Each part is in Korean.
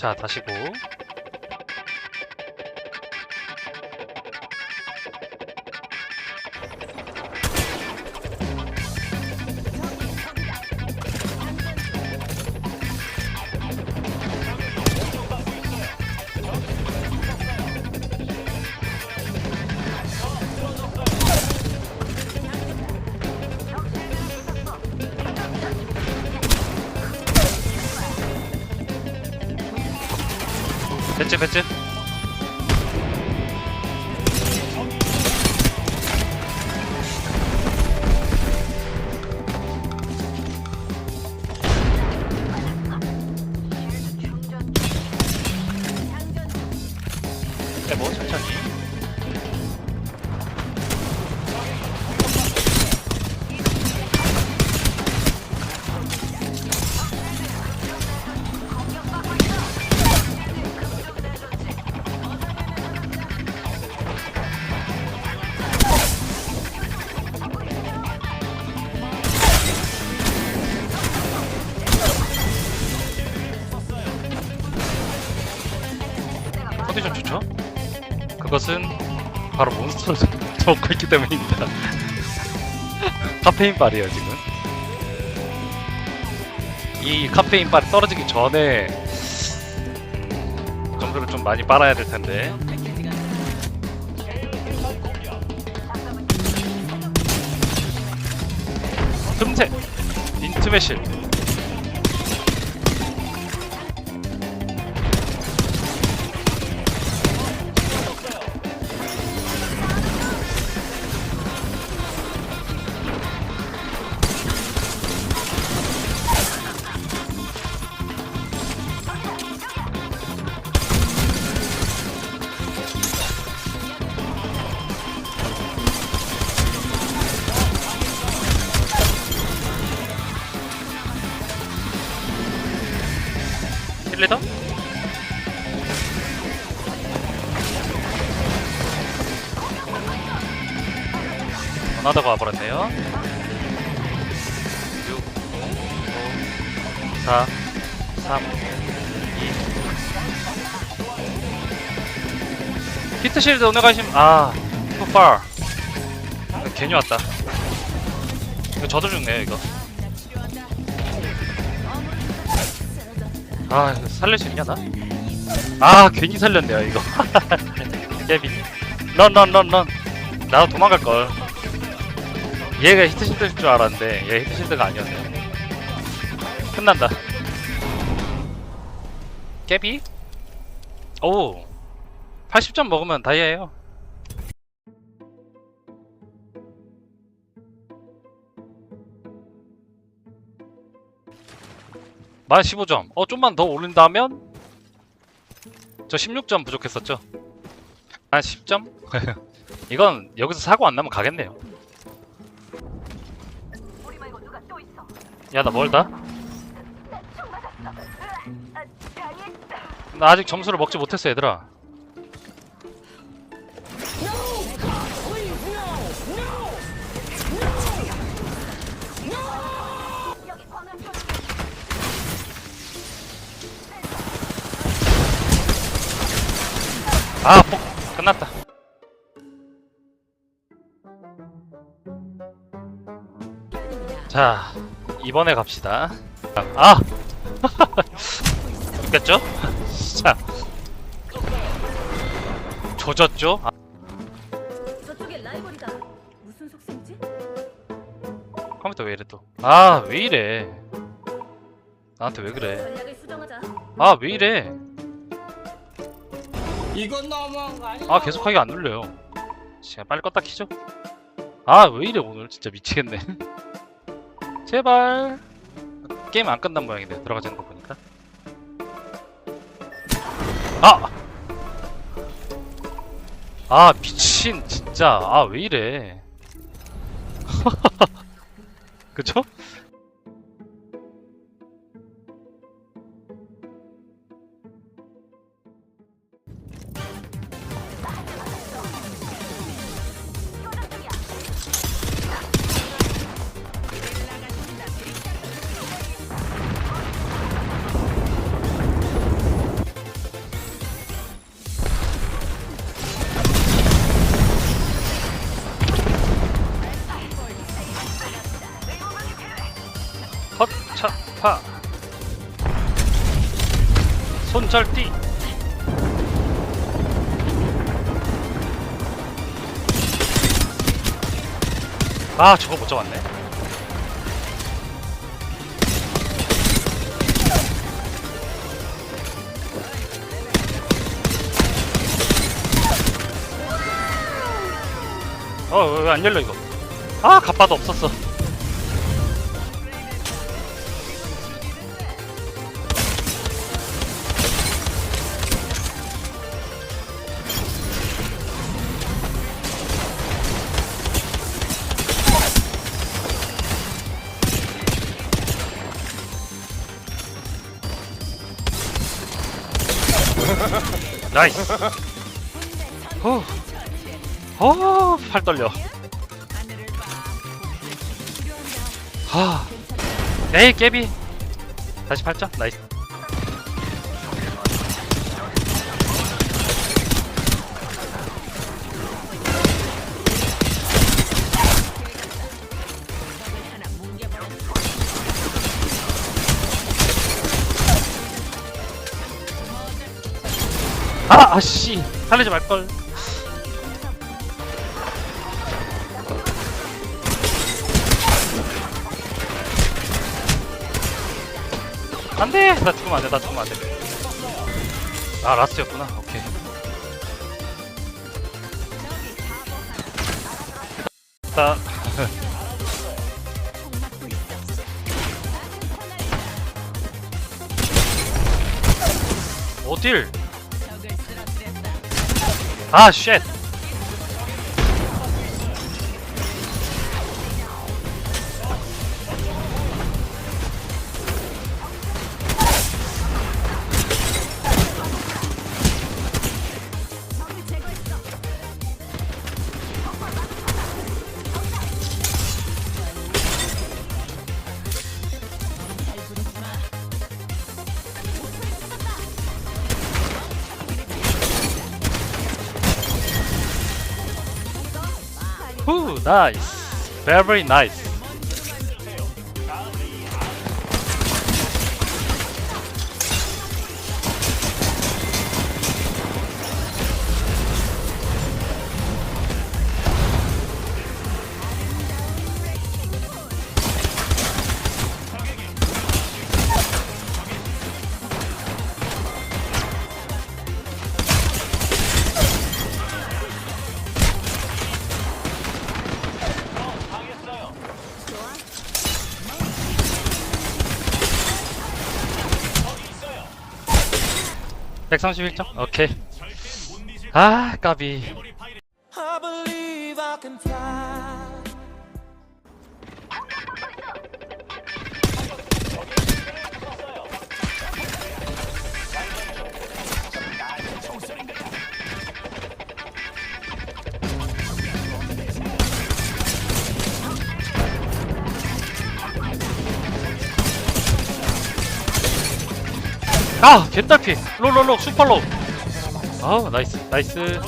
자 다시고 배츠 그것은 바로 몬스터를 먹고 있기 때문입니다. 카페인 빨이에요 지금. 이 카페인 빨이 떨어지기 전에 음, 정도를 좀 많이 빨아야 될 텐데. 틈새 인트메실 전화다가 와버렸네요. 6 5 4 3 2 히트실드 오늘 가심 아 far. 괜히 왔다. 이거 저도 죽네요 이거. 아 이거 살릴 수 있냐 나? 아 괜히 살렸네요 이거. 깨비. 런런런런. 나도 도망갈걸 얘가 히트실드일 줄 알았는데 얘 히트실드가 아니었네 끝난다 깨비? 오 80점 먹으면 다이아예요 만 15점. 어, 좀만 더 올린다면? 저 16점 부족했었죠? 한 10점? 이건 여기서 사고 안 나면 가겠네요. 야, 나 멀다? 나 아직 점수를 먹지 못했어, 얘들아. 아, 폭 끝났다. 자, 이번에 갑시다. 아! 죽겠죠? 자. 조졌죠? 아, 저쪽에 라이벌이다. 무슨 속셈이지? 컴퓨터 왜 이래 또. 아, 왜 이래. 나한테 왜 그래. 전략을 수정하자. 아, 왜 이래. 이건 너무한 거 아니야? 아, 계속 하기 안 눌려요. 진짜 빨리 껐다 키죠? 아, 왜 이래, 오늘. 진짜 미치겠네. 제발. 게임 안 끝난 모양인데, 들어가지는 거 보니까. 아! 아, 미친, 진짜. 아, 왜 이래. 그쵸? 손절띠. 아 저거 못 잡았네. 어왜안 열려 이거? 아 갑바도 없었어 나이스 후. 어, 팔 떨려. 하. 에이, 깨비. 다시 8점. 나이스. 아, 아씨. 살리지 말걸. 안 돼! 나 죽으면 안 돼, 나 죽으면 안 돼. 아, 라스였구나. 오케이. 나. 어딜? 아, 쉣! 후, 나이스. Very nice. 백삼십일 점 오케이. 아, 까비. 아, 개딸피. 롤롤롤 슈퍼로. 아, 나이스. 나이스.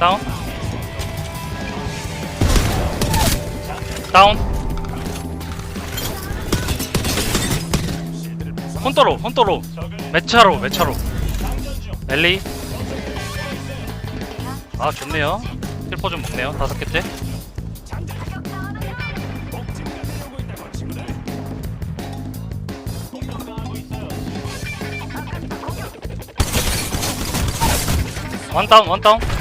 다운. 다운. 혼도로, 혼도로. 매차로, 매차로. 엘리. 아, 좋네요. 킬포 좀 먹네요. 다섯 개째. 원 다운, 원 다운.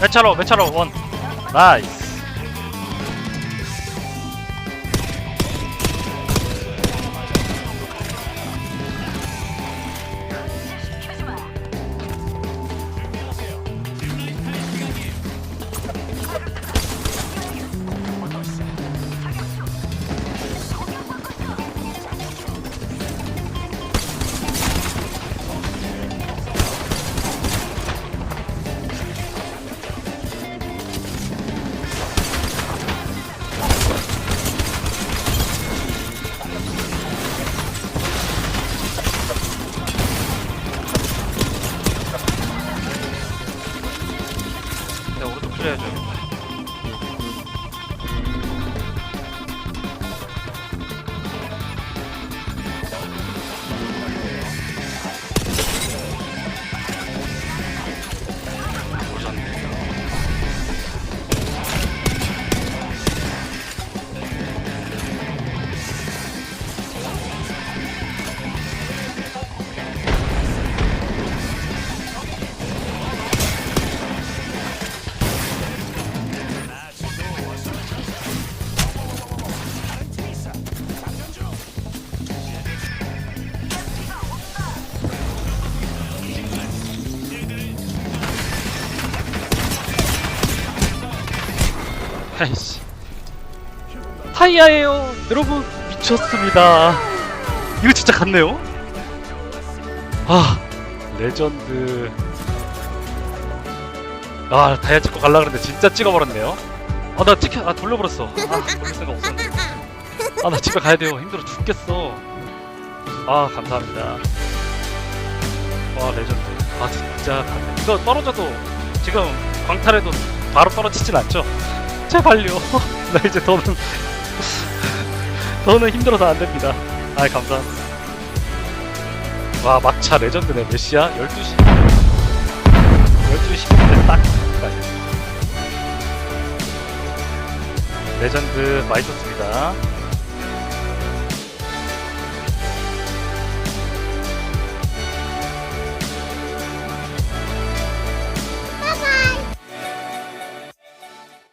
매차로 매차로 원. 나이스 아이씨. 타이야예요. 여러분 미쳤습니다. 이거 진짜 같네요. 아 레전드. 아 다이아 찍고 갈라 그랬는데 진짜 찍어버렸네요. 아 나 찍혀 아 돌려버렸어. 아 돌릴 생각 없었는데. 아나 집에 가야 돼요. 힘들어 죽겠어. 아 감사합니다. 와 레전드. 아 진짜 같네. 이거 떨어져도 지금 광탈해도 바로 떨어지진 않죠? 제발요. 나 이제 더는 더는 힘들어서 안 됩니다. 아 감사합니다. 와 막차 레전드네 몇 시야? 12시 12시 10분에 딱 레전드 많이 좋습니다.